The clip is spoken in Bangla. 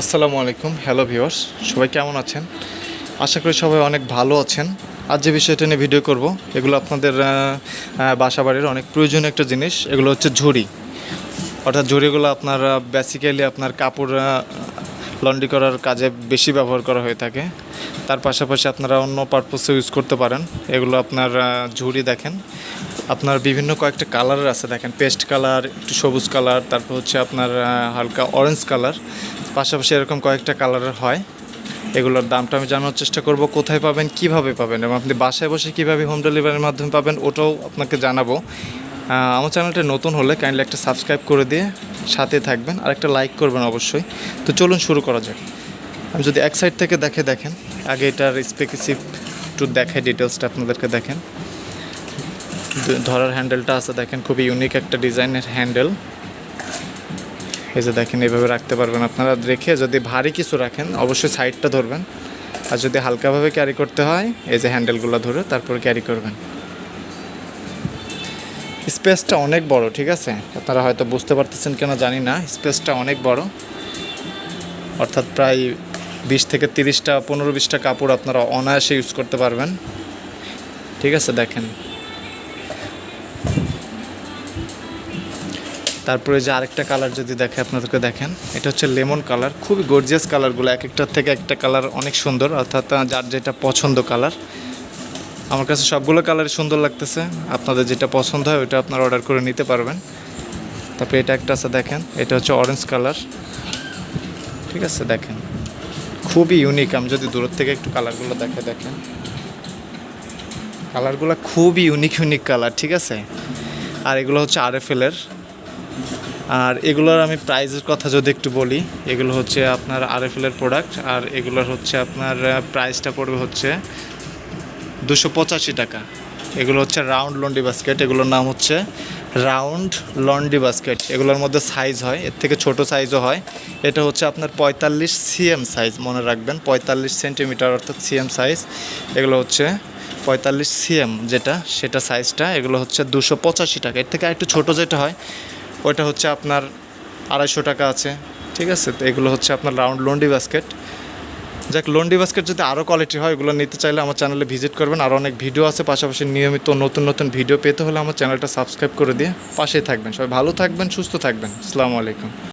আসসালামু আলাইকুম হ্যালো ভিউয়ার্স সবাই কেমন আছেন? আশা করি সবাই অনেক ভালো আছেন। আজ যে বিষয়টা নিয়ে ভিডিও করব এগুলো আপনাদের আহ, আহ, বাসা বাড়ির অনেক প্রয়োজনীয় একটা জিনিস। এগুলো হচ্ছে ঝুড়ি। অর্থাৎ ঝুড়িগুলো আপনার বেসিক্যালি আপনার কাপড় লন্ড্রি করার কাজে বেশি ব্যবহার করা হয়ে থাকে। তার পাশাপাশি আপনারা অন্য পারপোসে ইউজ করতে পারেন। এগুলো আপনার ঝুড়ি দেখেন। আপনার বিভিন্ন কয়েকটা কালারের আছে, দেখেন পেস্ট কালার একটু সবুজ কালার তারপর হচ্ছে আপনার হালকা অরেঞ্জ কালার পাশাপাশি এরকম কয়েকটা কালারের হয়। এগুলোর দামটা আমি জানার চেষ্টা করব, কোথায় পাবেন, কীভাবে পাবেন এবং আপনি বাসায় বসে কীভাবে হোম ডেলিভারির মাধ্যমে পাবেন, ওটাও আপনাকে জানাব। আমার চ্যানেলটা নতুন হলে কাইন্ডলি একটা সাবস্ক্রাইব করে দিয়ে সাথে থাকবেন, আর একটা লাইক করবেন অবশ্যই। তো চলুন শুরু করা যাক। আমি যদি এক সাইড থেকে দেখে দেখেন, আগে এটার স্পেসিফিক একটু দেখাই ডিটেলসটা আপনাদেরকে দেখেন। ধরার হ্যান্ডেলটা আছে, দেখেন, খুবই ইউনিক একটা ডিজাইনের হ্যান্ডেল এই যে দেখেন এইভাবে রাখতে পারবেন আপনারা। রেখে যদি ভারী কিছু রাখেন, অবশ্যই সাইডটা ধরবেন। আর যদি হালকাভাবে ক্যারি করতে হয়, এই যে হ্যান্ডেলগুলো ধরে তারপর ক্যারি করবেন। স্পেসটা অনেক বড়, ঠিক আছে? আপনারা হয়তো বুঝতে পারতেছেন কেন জানি না। স্পেসটা অনেক বড়। অর্থাৎ প্রায় বিশ থেকে তিরিশটা, পনেরো বিশটা কাপড় আপনারা অনায়াসে ইউজ করতে পারবেন। ঠিক আছে, দেখেন। তারপরে যে আরেকটা কালার যদি দেখে, আপনাদেরকে দেখেন, এটা হচ্ছে লেমন কালার খুবই গর্জিয়াস কালারগুলো এক একটার থেকে একটা কালার অনেক সুন্দর, অর্থাৎ যার যেটা পছন্দ কালার আমার কাছে সবগুলো কালারই সুন্দর লাগতেছে, আপনাদের যেটা পছন্দ হয়, ওইটা আপনারা অর্ডার করে নিতে পারবেন। তারপরে এটা একটা আছে, দেখেন, এটা হচ্ছে অরেঞ্জ কালার ঠিক আছে, দেখেন, খুবই ইউনিক আমি যদি দূর থেকে একটু কালারগুলো দেখে, দেখেন। কালারগুলো খুবই ইউনিক ইউনিক কালার ঠিক আছে? আর এগুলো হচ্ছে আরএফএলের আর এগুলোর আমি প্রাইজের কথা যদি একটু বলি, এগুলো হচ্ছে আপনার আরএফএলের প্রোডাক্ট আর এগুলোর হচ্ছে আপনার প্রাইসটা পড়বে হচ্ছে দুশো পঁচাশি টাকা। এগুলো হচ্ছে রাউন্ড লন্ডি বাস্কেট এগুলোর নাম হচ্ছে রাউন্ড লন্ডি বাস্কেট এগুলোর মধ্যে সাইজ হয়, এর থেকে ছোট সাইজও হয়। এটা হচ্ছে আপনার পঁয়তাল্লিশ সিএম সাইজ মনে রাখবেন, পঁয়তাল্লিশ সেন্টিমিটার অর্থাৎ সিএম সাইজ এগুলো হচ্ছে পঁয়তাল্লিশ সিএম যেটা, সেটা সাইজটা এগুলো হচ্ছে দুশো পঁচাশি টাকা। এর থেকে একটু ছোট যেটা হয় ওইটা হচ্ছে আপনার আড়াইশো টাকা আছে। ঠিক আছে? তো এগুলো হচ্ছে আপনার রাউন্ড লন্ডি বাস্কেট যাক, লন্ডি বাস্কেট যদি আরও কোয়ালিটি হয় এগুলো নিতে চাইলে আমার চ্যানেলে ভিজিট করবেন। আর অনেক ভিডিও আছে, পাশাপাশি নিয়মিত নতুন নতুন ভিডিও পেতে হলে আমার চ্যানেলটা সাবস্ক্রাইব করে দিয়ে পাশেই থাকবেন। সবাই ভালো থাকবেন, সুস্থ থাকবেন। আসসালামু আলাইকুম।